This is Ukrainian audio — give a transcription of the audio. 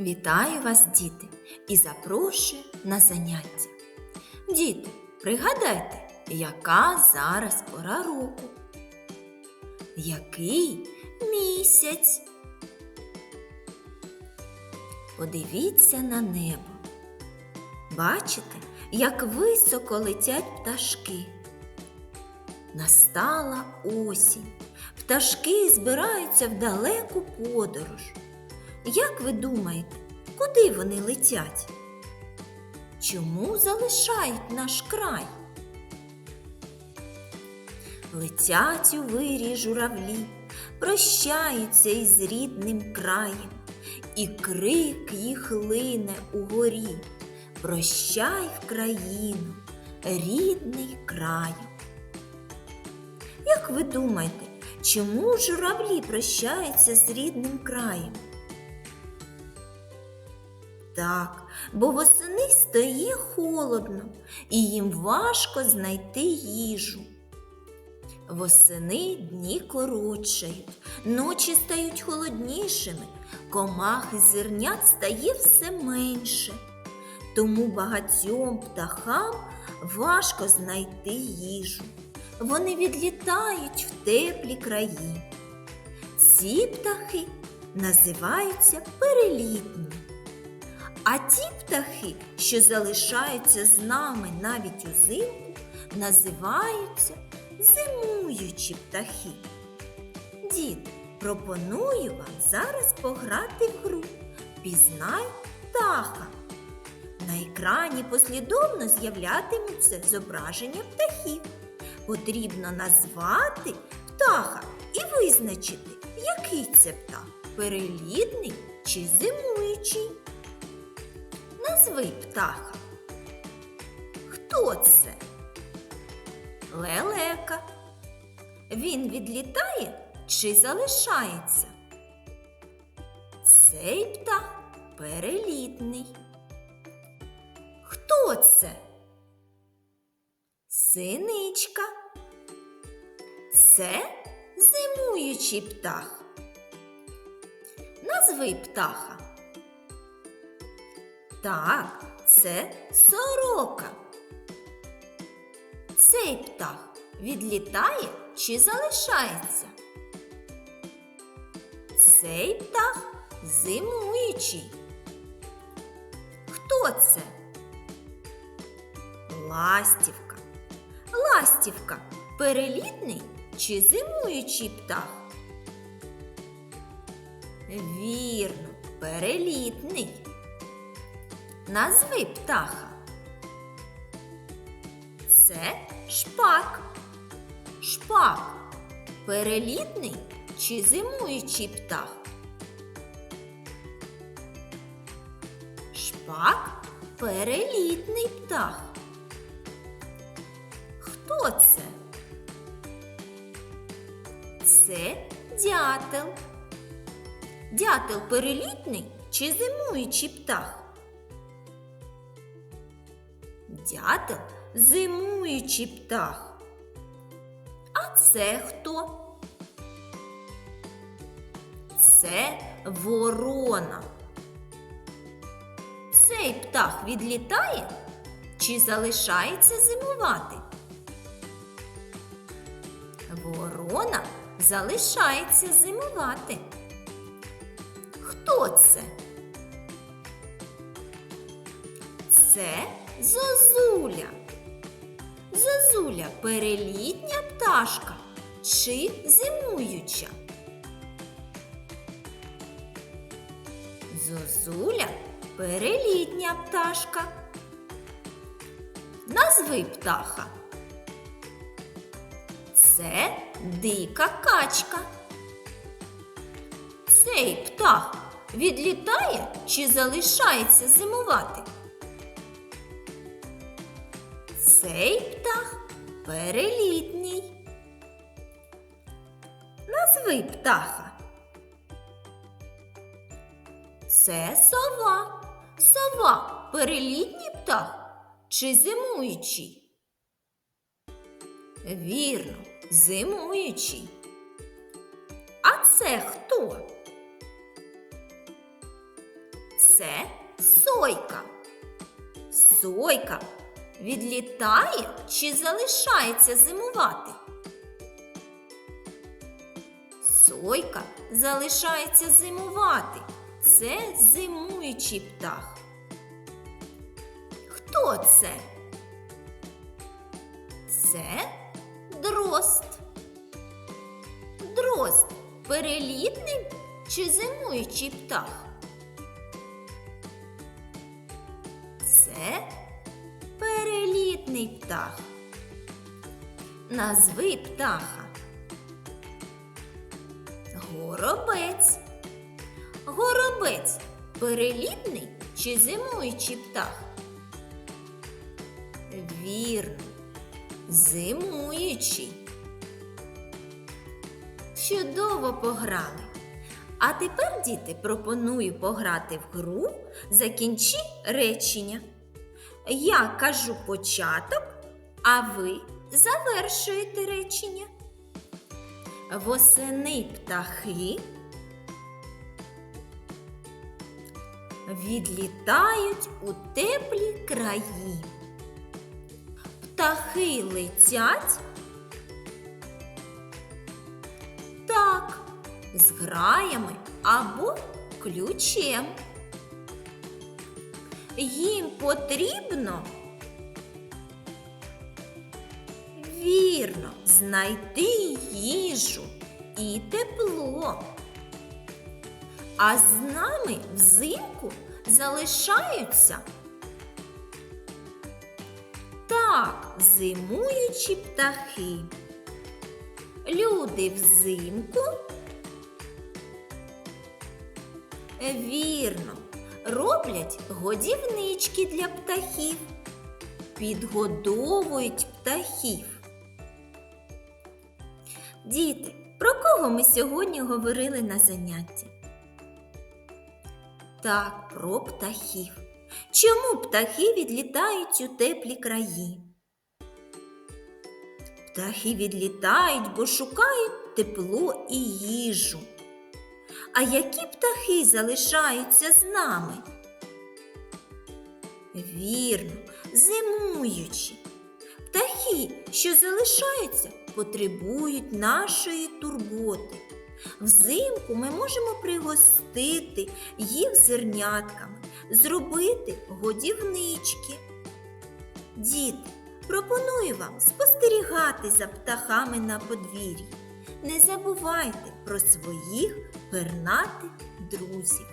Вітаю вас, діти, і запрошую на заняття. Діти, пригадайте, яка зараз пора року? Який місяць? Подивіться на небо. Бачите, як високо летять пташки. Настала осінь. Пташки збираються в далеку подорож. Як ви думаєте, куди вони летять? Чому залишають наш край? Летять у вирі журавлі, прощаються із рідним краєм, і крик їх лине угорі. Прощай в країну, рідний краю. Як ви думаєте, чому журавлі прощаються з рідним краєм? Так, бо восени стає холодно, і їм важко знайти їжу. Восени дні коротшають, ночі стають холоднішими, комах і зернят стає все менше. Тому багатьом птахам важко знайти їжу. Вони відлітають в теплі краї. Ці птахи називаються перелітні. А ті птахи, що залишаються з нами навіть узимку, називаються зимуючі птахи. Дід, пропоную вам зараз пограти в гру Пізнай птаха. На екрані послідовно з'являтимуться зображення птахів. Потрібно назвати птаха і визначити, який це птах перелітний чи зимуючий. Назви птаха. Хто це? Лелека. Він відлітає чи залишається? Цей птах перелітний. Хто це? Синичка. Це зимуючий птах. Назви птаха. Так, це сорока. Цей птах відлітає чи залишається? Цей птах зимуючий. Хто це? Ластівка. Ластівка перелітний чи зимуючий птах? Вірно, перелітний. Назви птаха. Це шпак. Шпак перелітний чи зимуючий птах? Шпак перелітний птах. Хто це? Це дятел. Дятел перелітний чи зимуючий птах? Дятел зимуючий птах. А це хто? Це ворона. Цей птах відлітає чи залишається зимувати? Ворона залишається зимувати. Хто це? Це зозуля. Зозуля перелітня пташка чи зимуюча? Зозуля перелітня пташка. Назви птаха. Це дика качка. Цей птах відлітає чи залишається зимувати? Цей птах перелітній. Назви птаха. Це сова. Сова перелітній птах чи зимуючий? Вірно, зимуючий. А це хто? Це сойка. Сойка відлітає чи залишається зимувати? Сойка залишається зимувати. Це зимуючий птах. Хто це? Це дрозд. Дрозд перелітний чи зимуючий птах? Перелітний птах. Назви птаха. Горобець. Горобець перелітний чи зимуючий птах? Вірно, зимуючий. Чудово пограли. А тепер, діти, пропоную пограти в гру Закінчи речення. Я кажу початок, а ви завершуєте речення. Восени птахи відлітають у теплі краї. Птахи летять. Так, з граями або ключем. Їм потрібно вірно знайти їжу і тепло. А з нами взимку залишаються так, зимуючі птахи. Люди взимку. Вірно, роблять годівнички для птахів, підгодовують птахів. Діти, про кого ми сьогодні говорили на занятті? Так, про птахів. Чому птахи відлітають у теплі краї? Птахи відлітають, бо шукають тепло і їжу. А які птахи залишаються з нами? Вірно, зимуючі. Птахи, що залишаються, потребують нашої турботи. Взимку ми можемо пригостити їх зернятками, зробити годівнички. Діти, пропоную вам спостерігати за птахами на подвір'ї. Не забувайте про своїх пернатих друзів.